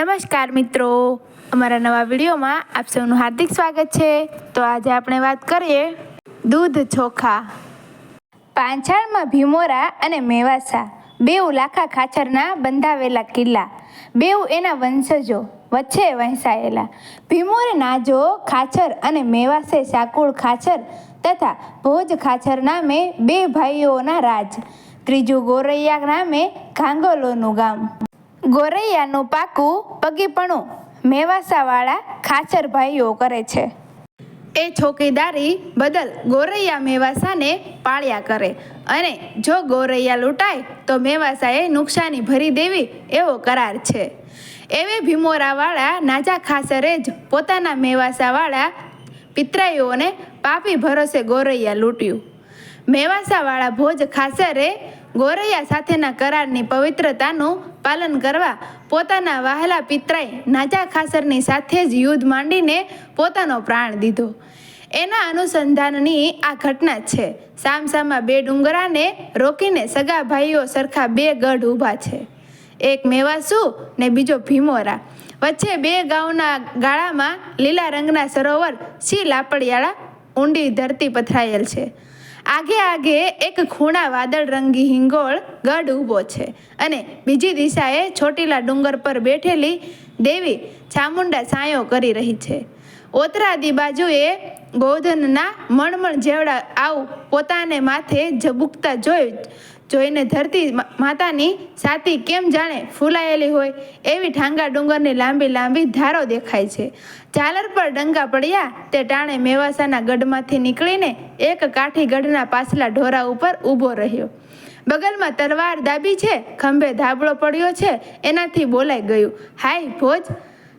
નમસ્કાર મિત્રો. અમારા નવા વિડીયોમાં આપ સૌનું હાર્દિક સ્વાગત છે. તો આજે આપણે વાત કરીએ દૂધ ચોખા. પાંછાળમાં ભીમોરા અને મેવાસા, બેઉ લાખા ખાચરના બંધાવેલા કિલ્લા, બેઉ એના વંશજો, વચ્ચે વહેંચાયેલા ભીમોરે નાજો, ખાચર અને મેવાસે સાકુળ ખાચર તથા ભોજ ખાચર નામે બે ભાઈઓના રાજ. ત્રીજું ગોરૈયા નામે ઘાંગોલોનું ગામ. ગોરૈયાનું પાકું પગીપણું મેવાસાવાળા ખાચર ભાઈઓ કરે છે. એ ચોકીદારી બદલ ગોરૈયા મેવાસાને પાળ્યા કરે અને જો ગોરૈયા લૂંટાય તો મેવાસાએ નુકસાની ભરી દેવી એવો કરાર છે. એવે ભીમોરાવાળા નાજા ખાસરે જ પોતાના મેવાસાવાળા પિતરાઈઓને પાપી ભરોસે ગોરૈયા લૂંટ્યું. મેવાસાવાળા ભોજ ખાસરે ગોરૈયા સાથેના કરારની પવિત્રતાનું પાલન કરવા પોતાના વહાલા પિતરાઈ નાજા ખાસરની સાથે જ યુદ્ધ માંડીને પોતાનો પ્રાણ દીધો. એના અનુસંધાનની આ ઘટના છે. સામસામા બે ડુંગરાને રોકીને સગા ભાઈઓ સરખા બે ગઢ ઊભા છે. એક મેવાસુ ને બીજો ભીમોરા. વચ્ચે બે ગાઉના ગાળામાં લીલા રંગના સરોવર સી લાપડિયાળા ઊંડી ધરતી પથરાયેલ છે. આગે આગે એક ખૂણા વાદળ રંગી હિંગોળ ગઢ ઊભો છે અને બીજી દિશાએ ચોટીલા ડુંગર પર બેઠેલી દેવી ચામુંડા સાયો કરી રહી છે. ઓતરાદી બાજુએ ગોધનના મણમણ જેવડા આવું પોતાને માથે ઝબુકતા જોઈ જોઈને ધરતી માતાની છાતી કેમ જાણે ફૂલાયેલી હોય એવી ઠાંગા ડુંગરની લાંબી લાંબી ધારો દેખાય છે. ઝાલર પર ડંગા પડ્યા તે ટાણે મેવાસાના ગઢમાંથી નીકળીને એક કાઠી ગઢના પાછલા ઢોરા ઉપર ઊભો રહ્યો. બગલમાં તલવાર દાબી છે, ખંભે ધાબળો પડ્યો છે, એનાથી બોલાઈ ગયું. હાય ભોજ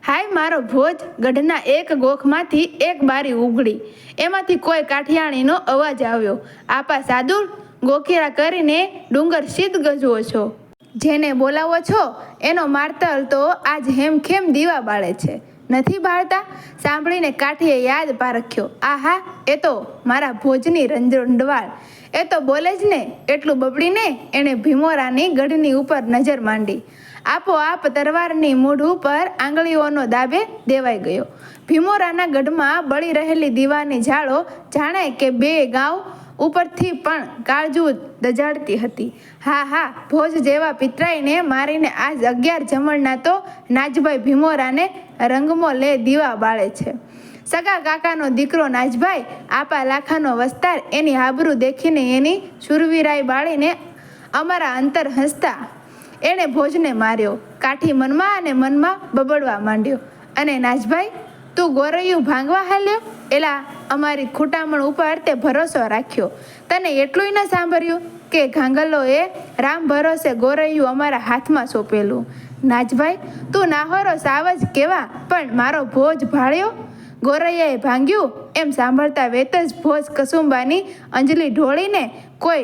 હાય, મારો ભોજ ગઢના એક ગોખમાંથી એક બારી ઉગડી એમાંથી કોઈ કાઠિયાણીનો અવાજ આવ્યો. આપા સાદુર, ગોખીરા કરીને ડુંગર સીધ ગજવો છો. જેને બોલાવો છો, એનો મારતલ તો આજ હેમખેમ દીવા બાળે છે. નથી બાળતા? સાંભળીને કાઠીએ યાદ પારખ્યો. આહા, એ તો મારા ભોજની રંજડવાળ. એ તો બોલે જ ને, એટલું બબડીને એણે ભીમોરાની ગઢની ઉપર નજર માંડી. આપોઆપ તરવારની મૂઢ ઉપર આંગળીઓનો દાબે દેવાઈ ગયો. ભીમોરાના ગઢમાં બળી રહેલી દીવાની ઝાડો જાણે કે બે ગાઉ ઉપરથી પણ કાળજુ દજાડતી હતી. હા હા, ભોજ જેવા પિતરાઈને મારીને આજ અગિયાર જમણના તો નાજભાઈ ભીમોરાને રંગમો લે દીવા બાળે છે. સગા કાકાનો દીકરો નાજભાઈ આપા લાખાનો વસ્તાર એની આબરૂ દેખીને એની શુરવીરાઈ બાળીને અમારા અંતર હસતા. એણે ભોજને માર્યો, કાઠી મનમાં અને મનમાં બબડવા માંડ્યો. અને નાજભાઈ, તું ગોરૈયું ભાંગવા હાલ્યો? એલા, અમારી ખૂટામણ ઉપર તે ભરોસો રાખ્યો. તને એટલું ન સાંભળ્યું કે ઘાંગલોએ રામ ભરોસે ગોરૈયું અમારા હાથમાં સોંપેલું? નાજભાઈ, તું નાહોરો સાવજ કેવા, પણ મારો ભોજ ભાળ્યો? ગોરૈયાએ ભાંગ્યું. એમ સાંભળતા વેત જ ભોજ કસુંબાની અંજલિ ઢોળીને કોઈ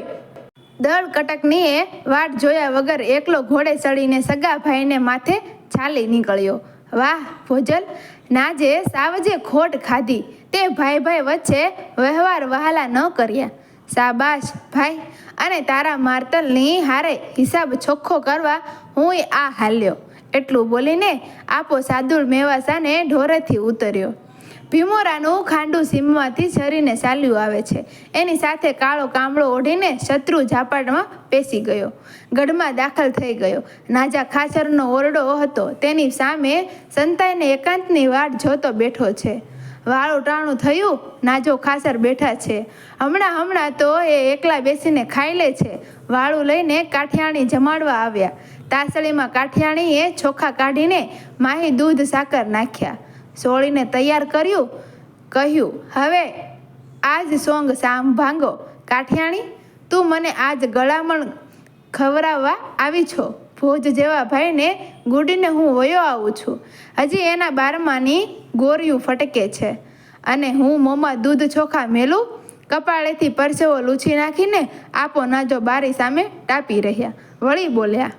દળ કટકનીએ વાટ જોયા વગર એકલો ઘોડે ચડીને સગા ભાઈને માથે ચાલી નીકળ્યો. વાહ, ભોજલ! નાજે સાવજે ખોટ ખાધી. તે ભાઈ ભાઈ વચ્ચે વ્યવહાર વહાલા ન કર્યા. સાબાશ ભાઈ! અને તારા માર્તલની હારે હિસાબ ચોખ્ખો કરવા હું આ હાલ્યો. એટલું બોલીને આપો સાદુળ મેવાસાને ઢોરેથી ઉતર્યો. ભીમોરાનું ખાંડું સીમમાંથી શરીને ચાલ્યું આવે છે. એની સાથે કાળો કામળો ઓઢીને શત્રુ ઝાપાડમાં પેસી ગયો. ગઢમાં દાખલ થઈ ગયો. નાજા ખાચરનો ઓરડો હતો. તેની સામે સંતાઈને એકાંતની વાટ જોતો બેઠો છે. વાળું ટાણું થયું, નાજો ખાસર બેઠા છે. હમણાં હમણાં તો એ એકલા બેસીને ખાઈ લે છે. વાળું લઈને કાઠિયાણી જમાડવા આવ્યા. તાસળીમાં કાઠિયાણીએ ચોખા કાઢીને માહી દૂધ સાકર નાખ્યા. સોળીને તૈયાર કર્યું, કહ્યું, હવે આજ સોંગ સાંભાંગો કાઠિયાણી, તું મને આજ ગળામણ ખવડાવવા આવી છો. ભોજ જેવા ભાઈને ગુડીને હું વયો આવું છું. હજી એના બારમાની ગોરિયું ફટકે છે અને હું મોંમાં દૂધ ચોખા મેલું, કપાળેથી પરસેવો લૂછી નાખીને આપો નાજો બારી સામે ટાપી રહ્યા. વળી બોલ્યા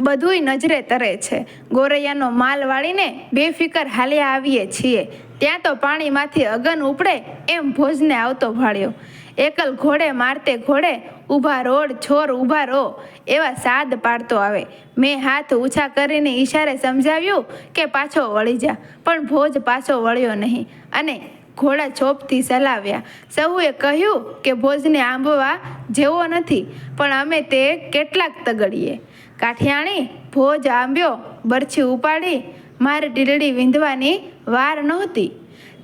બધુંય નજરે તરે છે. ગોરૈયાનો માલ વાળીને બેફિકર હાલ્યા આવીએ છીએ. ત્યાં તો પાણીમાંથી અગન ઉપડે એમ ભોજને આવતો ભાળ્યો. એકલ ઘોડે મારતે ઘોડે ઊભા રોડ છોર ઊભા રો એવા સાદ પાડતો આવે. મેં હાથ ઊંચા કરીને ઈશારે સમજાવ્યું કે પાછો વળી જા, પણ ભોજ પાછો વળ્યો નહીં. અને ઘોડા ચોપથી ચલાવ્યા. સહુએ કહ્યું કે ભોજને આંબવા જેવો નથી, પણ અમે તે કેટલાક તગડીએ. કાઠિયાણી ભોજ આંબ્યો, બરછી ઉપાડી, મારે ડીલડી વીંધવાની વાર નહોતી.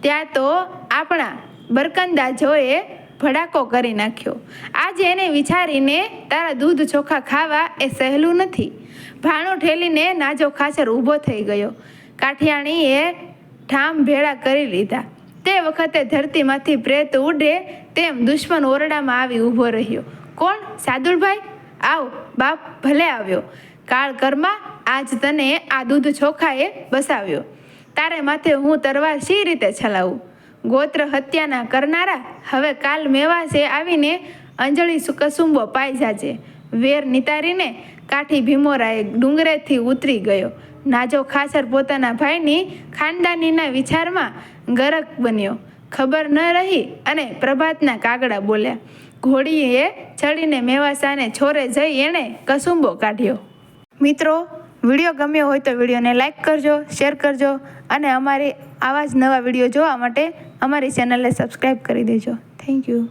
ત્યાં તો આપણા બરકંદાજોએ ભડાકો કરી નાખ્યો. આજે એને વિચારીને તારા દૂધ ચોખા ખાવા એ સહેલું નથી. ભાણું ઠેલીને નાજો ખાચર ઊભો થઈ ગયો. કાઠિયાણીએ ઠામ ભેળા કરી લીધા. તે વખતે ધરતીમાંથી પ્રેત ઉડે તેમ દુશ્મન ઓરડામાં આવી ઊભો રહ્યો. કોણ? સાદુલભાઈ? આવ, બાપ ભલે આવ્યો. કાળ કર્મા આજ તને આ દૂધ ચોખાએ બસાવ્યો. તારે માથે હું તરવાર શી રીતે છલાવું? ગોત્ર હત્યાના કરનારા હવે કાલ મેવાસે આવીને અંજળી સુકસુંબો પાઈ જાજે. વેર નિતારીને કાઠી ભીમોરાએ ડુંગરેથી ઉતરી ગયો. નાજો ખાસર પોતાના ભાઈની ખાનદાનીના વિચારમાં ગરક બન્યો. ખબર ન રહી અને પ્રભાતના કાગડા બોલ્યા, ઘોડીએ ચડીને મેવાસાને છોરે જઈ એણે કસુંબો કાઢ્યો. મિત્રો, વીડિયો ગમ્યો હોય તો વિડીયોને લાઇક કરજો, શેર કરજો અને અમારી આવા જ નવા વીડિયો જોવા માટે અમારી ચેનલને સબસ્ક્રાઈબ કરી દેજો. Thank you.